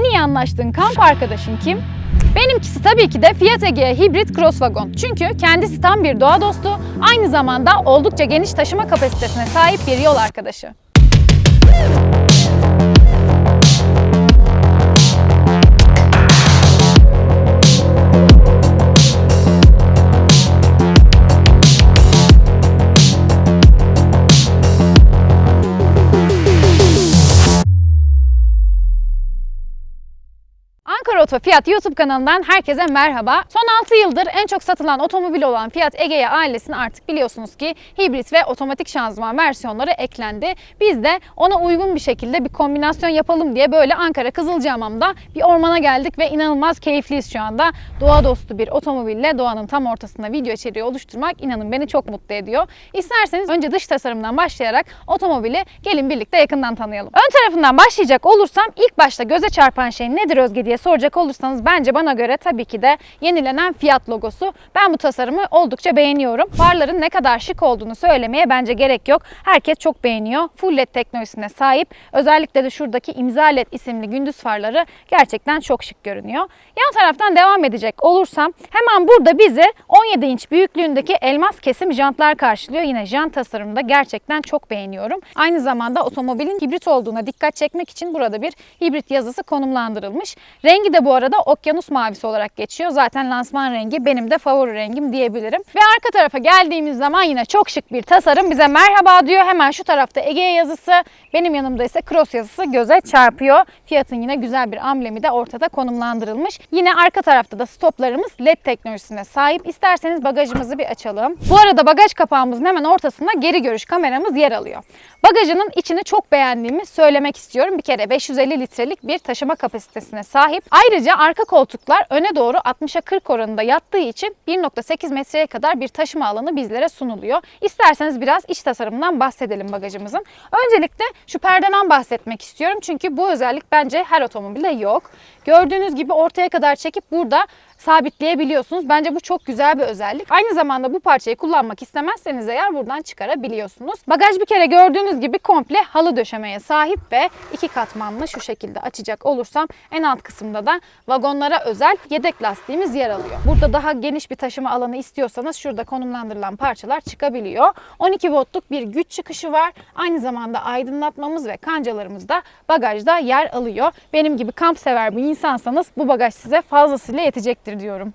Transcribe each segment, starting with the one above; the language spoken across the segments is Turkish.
en iyi anlaştığın kamp arkadaşın kim? Benimkisi tabii ki de Fiat Egea Hibrit Cross Wagon. Çünkü kendisi tam bir doğa dostu, aynı zamanda oldukça geniş taşıma kapasitesine sahip bir yol arkadaşı. Oto Fiyat YouTube kanalından herkese merhaba. Son 6 yıldır en çok satılan otomobil olan Fiat Egea ailesine artık biliyorsunuz ki hibrit ve otomatik şanzıman versiyonları eklendi. Biz de ona uygun bir şekilde bir kombinasyon yapalım diye böyle Ankara Kızılcahamam'da bir ormana geldik ve inanılmaz keyifliyiz şu anda. Doğa dostu bir otomobille doğanın tam ortasında video içeriği oluşturmak inanın beni çok mutlu ediyor. İsterseniz önce dış tasarımdan başlayarak otomobili gelin birlikte yakından tanıyalım. Ön tarafından başlayacak olursam ilk başta göze çarpan şey nedir Özge diye soracak olursanız bence bana göre tabii ki de yenilenen Fiat logosu. Ben bu tasarımı oldukça beğeniyorum. Farların ne kadar şık olduğunu söylemeye bence gerek yok. Herkes çok beğeniyor. Full LED teknolojisine sahip. Özellikle de şuradaki imza LED isimli gündüz farları gerçekten çok şık görünüyor. Yan taraftan devam edecek olursam hemen burada bizi 17 inç büyüklüğündeki elmas kesim jantlar karşılıyor. Yine jant tasarımını da gerçekten çok beğeniyorum. Aynı zamanda otomobilin hibrit olduğuna dikkat çekmek için burada bir hibrit yazısı konumlandırılmış. Rengi de bu arada okyanus mavisi olarak geçiyor. Zaten lansman rengi benim de favori rengim diyebilirim. Ve arka tarafa geldiğimiz zaman yine çok şık bir tasarım bize merhaba diyor. Hemen şu tarafta Ege yazısı, benim yanımda ise Cross yazısı göze çarpıyor. Fiyatın yine güzel bir amblemi de ortada konumlandırılmış. Yine arka tarafta da stoplarımız LED teknolojisine sahip. İsterseniz bagajımızı bir açalım. Bu arada bagaj kapağımızın hemen ortasında geri görüş kameramız yer alıyor. Bagajının içini çok beğendiğimi söylemek istiyorum. Bir kere 550 litrelik bir taşıma kapasitesine sahip. Ayrıca arka koltuklar öne doğru 60'a 40 oranında yattığı için 1.8 metreye kadar bir taşıma alanı bizlere sunuluyor. İsterseniz biraz iç tasarımından bahsedelim bagajımızın. Öncelikle şu perdeden bahsetmek istiyorum. Çünkü bu özellik bence her otomobilde yok. Gördüğünüz gibi ortaya kadar çekip burada sabitleyebiliyorsunuz. Bence bu çok güzel bir özellik. Aynı zamanda bu parçayı kullanmak istemezseniz eğer buradan çıkarabiliyorsunuz. Bagaj bir kere gördüğünüz gibi komple halı döşemeye sahip ve iki katmanlı şu şekilde açacak olursam en alt kısımda da vagonlara özel yedek lastiğimiz yer alıyor. Burada daha geniş bir taşıma alanı istiyorsanız şurada konumlandırılan parçalar çıkabiliyor. 12 voltluk bir güç çıkışı var. Aynı zamanda aydınlatmamız ve kancalarımız da bagajda yer alıyor. Benim gibi kamp sever bir insansanız bu bagaj size fazlasıyla yetecektir diyorum.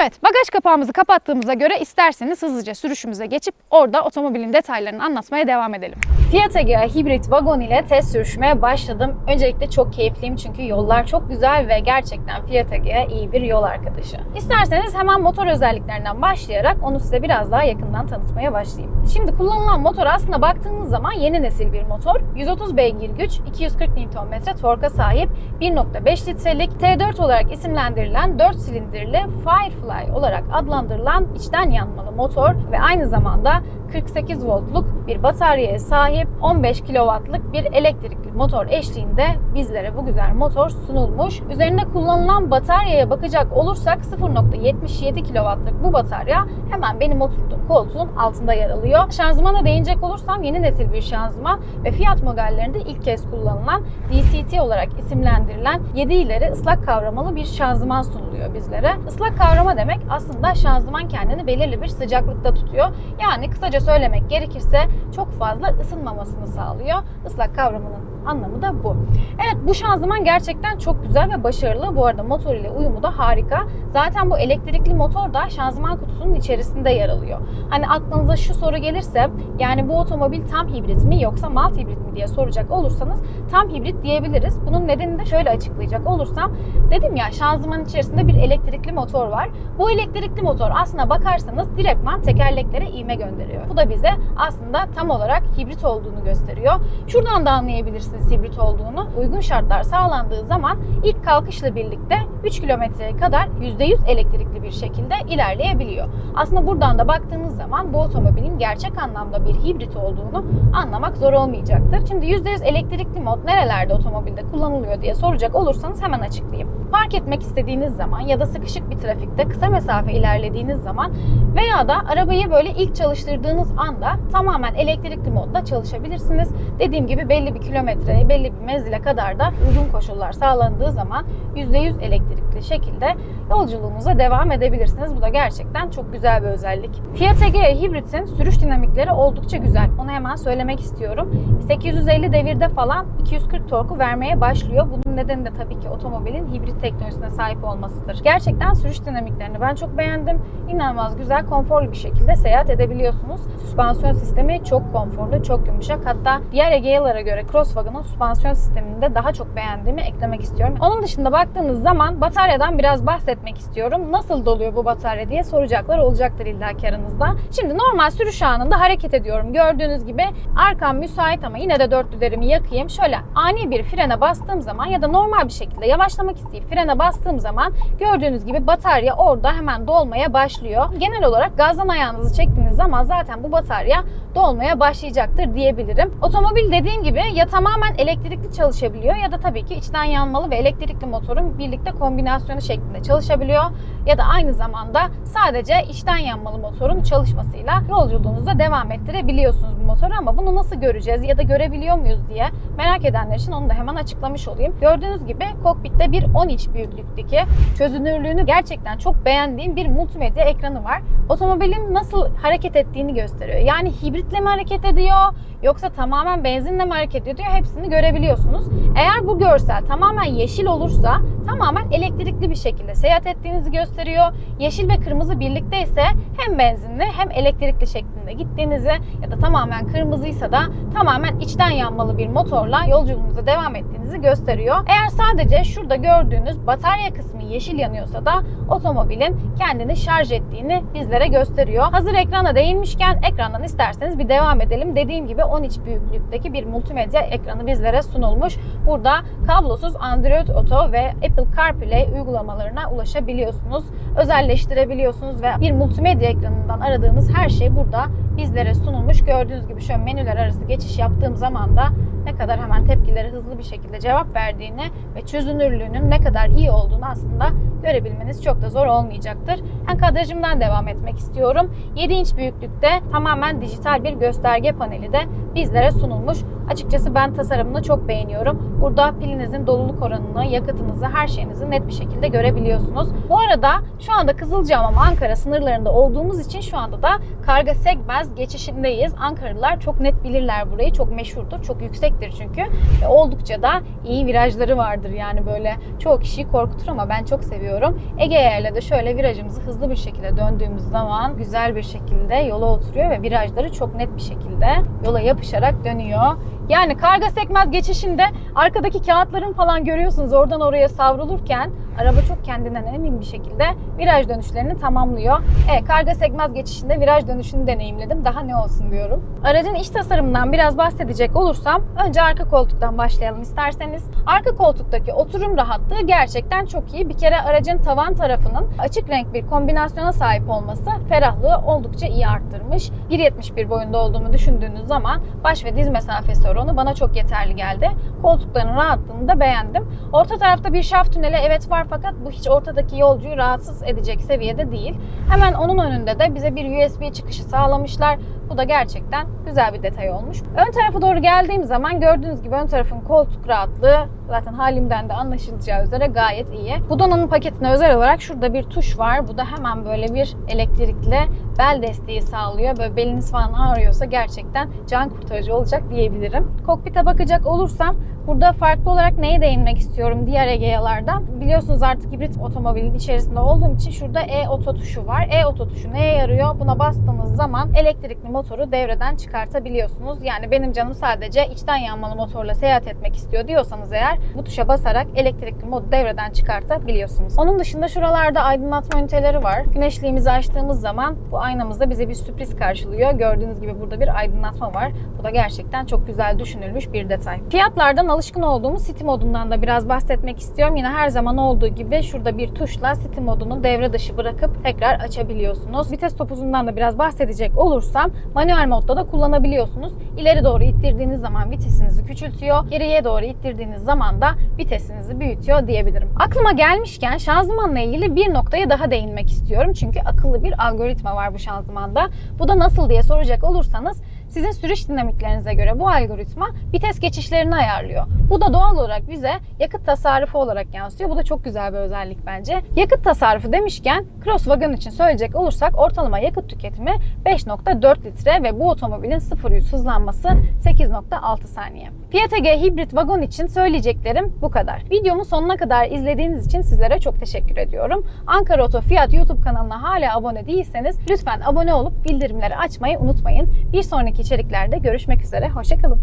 Evet, bagaj kapağımızı kapattığımıza göre isterseniz hızlıca sürüşümüze geçip orada otomobilin detaylarını anlatmaya devam edelim. Fiat Egea hibrit vagon ile test sürüşmeye başladım. Öncelikle çok keyifliyim çünkü yollar çok güzel ve gerçekten Fiat Egea iyi bir yol arkadaşı. İsterseniz hemen motor özelliklerinden başlayarak onu size biraz daha yakından tanıtmaya başlayayım. Şimdi kullanılan motor aslında baktığınız zaman yeni nesil bir motor. 130 beygir güç, 240 Nm torka sahip 1.5 litrelik T4 olarak isimlendirilen 4 silindirli Firefly olarak adlandırılan içten yanmalı motor ve aynı zamanda 48 voltluk bir bataryaya sahip 15 kW'lık bir elektrikli motor eşliğinde bizlere bu güzel motor sunulmuş. Üzerinde kullanılan bataryaya bakacak olursak 0.77 kW'lık bu batarya hemen benim oturduğum koltuğun altında yer alıyor. Şanzımana değinecek olursam yeni nesil bir şanzıman ve Fiat modellerinde ilk kez kullanılan DCT olarak isimlendirilen 7 ileri ıslak kavramalı bir şanzıman sunuluyor bizlere. Islak kavrama demek aslında şanzıman kendini belirli bir sıcaklıkta tutuyor. Yani kısaca söylemek gerekirse çok fazla ısınmamasını sağlıyor. Islak kavramının anlamı da bu. Evet bu şanzıman gerçekten çok güzel ve başarılı. Bu arada motor ile uyumu da harika. Zaten bu elektrikli motor da şanzıman kutusunun içerisinde yer alıyor. Hani aklınıza şu soru gelirse yani bu otomobil tam hibrit mi yoksa malt hibrit mi diye soracak olursanız tam hibrit diyebiliriz. Bunun nedenini de şöyle açıklayacak olursam dedim ya şanzımanın içerisinde bir elektrikli motor var. Bu elektrikli motor aslına bakarsanız direktman tekerleklere iğme gönderiyor. Bu da bize aslında tam olarak hibrit olduğunu gösteriyor. Şuradan da anlayabilirsiniz hibrit olduğunu. Uygun şartlar sağlandığı zaman ilk kalkışla birlikte 3 kilometreye kadar %100 elektrikli bir şekilde ilerleyebiliyor. Aslında buradan da baktığınız zaman bu otomobilin gerçek anlamda bir hibrit olduğunu anlamak zor olmayacaktır. Şimdi %100 elektrikli mod nerelerde otomobilde kullanılıyor diye soracak olursanız hemen açıklayayım. Park etmek istediğiniz zaman ya da sıkışık bir trafikte kısa mesafe ilerlediğiniz zaman veya da arabayı böyle ilk çalıştırdığınız anda tamamen elektrikli modda çalışabilirsiniz. Dediğim gibi belli bir kilometreye, belli bir menzile kadar da uygun koşullar sağlandığı zaman %100 elektrikli şekilde yolculuğunuza devam edebilirsiniz. Bu da gerçekten çok güzel bir özellik. Fiat Egea Hibrit'in sürüş dinamikleri oldukça güzel. Onu hemen söylemek istiyorum. 850 devirde falan 240 torku vermeye başlıyor. Bunun nedeni de tabii ki otomobilin hibrit teknolojisine sahip olmasıdır. Gerçekten sürüş dinamiklerini ben çok beğendim. İnanılmaz güzel, konforlu bir şekilde seyahat edebiliyorsunuz. Süspansiyon sistemi çok konforlu, çok yumuşak. Hatta diğer Egea'lara göre Crosswagon'un süspansiyon sistemini de daha çok beğendiğimi eklemek istiyorum. Onun dışında baktığınız zaman bataryadan biraz bahsetmek istiyorum. Nasıl doluyor bu batarya diye soracaklar olacaktır illaki aranızda. Şimdi normal sürüş anında hareket ediyorum. Gördüğünüz gibi arkam müsait ama yine de dörtlülerimi yakayım. Şöyle ani bir frene bastığım zaman ya da normal bir şekilde yavaşlamak isteyip frene bastığım zaman gördüğünüz gibi batarya orada hemen dolmaya başlıyor. Genel olarak gazdan ayağınızı çektiğiniz zaman zaten bu batarya dolmaya başlayacaktır diyebilirim. Otomobil dediğim gibi ya tamamen elektrikli çalışabiliyor ya da tabii ki içten yanmalı ve elektrikli motorun birlikte kombinasyonu şeklinde çalışabiliyor ya da aynı zamanda sadece içten yanmalı motorun çalışmasıyla yolculuğunuza devam ettirebiliyorsunuz bu motoru ama bunu nasıl göreceğiz ya da görebiliyor muyuz diye merak edenler için onu da hemen açıklamış olayım. Gördüğünüz gibi kokpitte bir 10 inç büyüklükteki çözünürlüğünü gerçekten çok beğendiğim bir multimedya ekranı var. Otomobilin nasıl hareket ettiğini gösteriyor. Yani hibritle mi hareket ediyor yoksa tamamen benzinle mi hareket ediyor hepsini görebiliyorsunuz. Eğer bu görsel tamamen yeşil olursa tamamen elektrikli bir şekilde seyahat ettiğinizi gösteriyor. Yeşil ve kırmızı birlikte ise hem benzinli hem elektrikli şeklinde gittiğinizi ya da tamamen kırmızıysa da tamamen içten yanmalı bir motorla yolculuğunuza devam ettiğinizi gösteriyor. Eğer sadece şurada gördüğünüz batarya kısmı yeşil yanıyorsa da otomobilin kendini şarj ettiğini bizlere gösteriyor. Hazır ekrana değinmişken ekrandan isterseniz bir devam edelim. Dediğim gibi 10 inç büyüklükteki bir multimedya ekranı bizlere sunulmuş. Burada kablosuz Android Auto ve Apple CarPlay uygulamalarına ulaşabiliyorsunuz. Özelleştirebiliyorsunuz ve bir multimedya ekranından aradığınız her şey burada bizlere sunulmuş. Gördüğünüz gibi şöyle menüler arası geçiş yaptığım zaman da ne kadar hemen tepkileri hızlı bir şekilde cevap verdiğini ve çözünürlüğünün ne kadar iyi olduğunu aslında görebilmeniz çok da zor olmayacaktır. Ben kadrajımdan devam etmek istiyorum. 7 inç büyüklükte tamamen dijital bir gösterge paneli de bizlere sunulmuş. Açıkçası ben tasarımını çok beğeniyorum. Burada pilinizin doluluk oranını, yakıtınızı, her şeyinizi net bir şekilde görebiliyorsunuz. Bu arada şu anda Kızılcahamam Ankara sınırlarında olduğumuz için şu anda da Karga Sekmez geçişindeyiz. Ankaralılar çok net bilirler burayı. Çok meşhurdur. Çok yüksektir çünkü. Ve oldukça da iyi virajları vardır. Yani böyle çoğu kişiyi korkutur ama ben çok seviyorum. Ege ile de şöyle virajımızı hızlı bir şekilde döndüğümüz zaman güzel bir şekilde yola oturuyor ve virajları çok net bir şekilde yola yapışarak dönüyor. Yani karga sekmez geçişinde arkadaki kağıtların falan görüyorsunuz oradan oraya savrulurken araba çok kendinden emin bir şekilde viraj dönüşlerini tamamlıyor. Evet karga sekmez geçişinde viraj dönüşünü deneyimledim. Daha ne olsun diyorum. Aracın iç tasarımından biraz bahsedecek olursam önce arka koltuktan başlayalım isterseniz. Arka koltuktaki oturum rahatlığı gerçekten çok iyi. Bir kere aracın tavan tarafının açık renk bir kombinasyona sahip olması ferahlığı oldukça iyi arttırmış. 1.71 boyunda olduğumu düşündüğünüz zaman baş ve diz mesafesi oranı bana çok yeterli geldi. Koltukların rahatlığını da beğendim. Orta tarafta bir şaft tüneli evet var fakat bu hiç ortadaki yolcuyu rahatsız edecek seviyede değil. Hemen onun önünde de bize bir USB çıkışı sağlamışlar. Bu da gerçekten güzel bir detay olmuş. Ön tarafa doğru geldiğim zaman gördüğünüz gibi ön tarafın koltuk rahatlığı zaten halimden de anlaşılacağı üzere gayet iyi. Bu donanım paketine özel olarak şurada bir tuş var. Bu da hemen böyle bir elektrikli bel desteği sağlıyor. Böyle beliniz falan ağrıyorsa gerçekten can kurtarıcı olacak diyebilirim. Kokpite bakacak olursam Burada farklı olarak neye değinmek istiyorum diğer Egea'lardan. Biliyorsunuz artık hibrit otomobilin içerisinde olduğum için şurada e-oto tuşu var. E-oto tuşu neye yarıyor? Buna bastığınız zaman elektrikli motoru devreden çıkartabiliyorsunuz. Yani benim canım sadece içten yanmalı motorla seyahat etmek istiyor diyorsanız eğer bu tuşa basarak elektrikli modu devreden çıkartabiliyorsunuz. Onun dışında şuralarda aydınlatma üniteleri var. Güneşliğimizi açtığımız zaman bu aynamızda bize bir sürpriz karşılıyor. Gördüğünüz gibi burada bir aydınlatma var. Bu da gerçekten çok güzel düşünülmüş bir detay. Fiyatlardan alışkın olduğumuz City modundan da biraz bahsetmek istiyorum. Yine her zaman olduğu gibi şurada bir tuşla City modunu devre dışı bırakıp tekrar açabiliyorsunuz. Vites topuzundan da biraz bahsedecek olursam manuel modda da kullanabiliyorsunuz. İleri doğru ittirdiğiniz zaman vitesinizi küçültüyor. Geriye doğru ittirdiğiniz zaman da vitesinizi büyütüyor diyebilirim. Aklıma gelmişken şanzımanla ilgili bir noktaya daha değinmek istiyorum. Çünkü akıllı bir algoritma var bu şanzımanda. Bu da nasıl diye soracak olursanız sizin sürüş dinamiklerinize göre bu algoritma vites geçişlerini ayarlıyor. Bu da doğal olarak bize yakıt tasarrufu olarak yansıyor. Bu da çok güzel bir özellik bence. Yakıt tasarrufu demişken Crosswagon için söyleyecek olursak ortalama yakıt tüketimi 5.4 litre ve bu otomobilin 0-100 hızlanması 8.6 saniye. Fiat Ege hibrit vagon için söyleyeceklerim bu kadar. Videomun sonuna kadar izlediğiniz için sizlere çok teşekkür ediyorum. Ankara Oto Fiat YouTube kanalına hala abone değilseniz lütfen abone olup bildirimleri açmayı unutmayın. Bir sonraki içeriklerde görüşmek üzere. Hoşçakalın.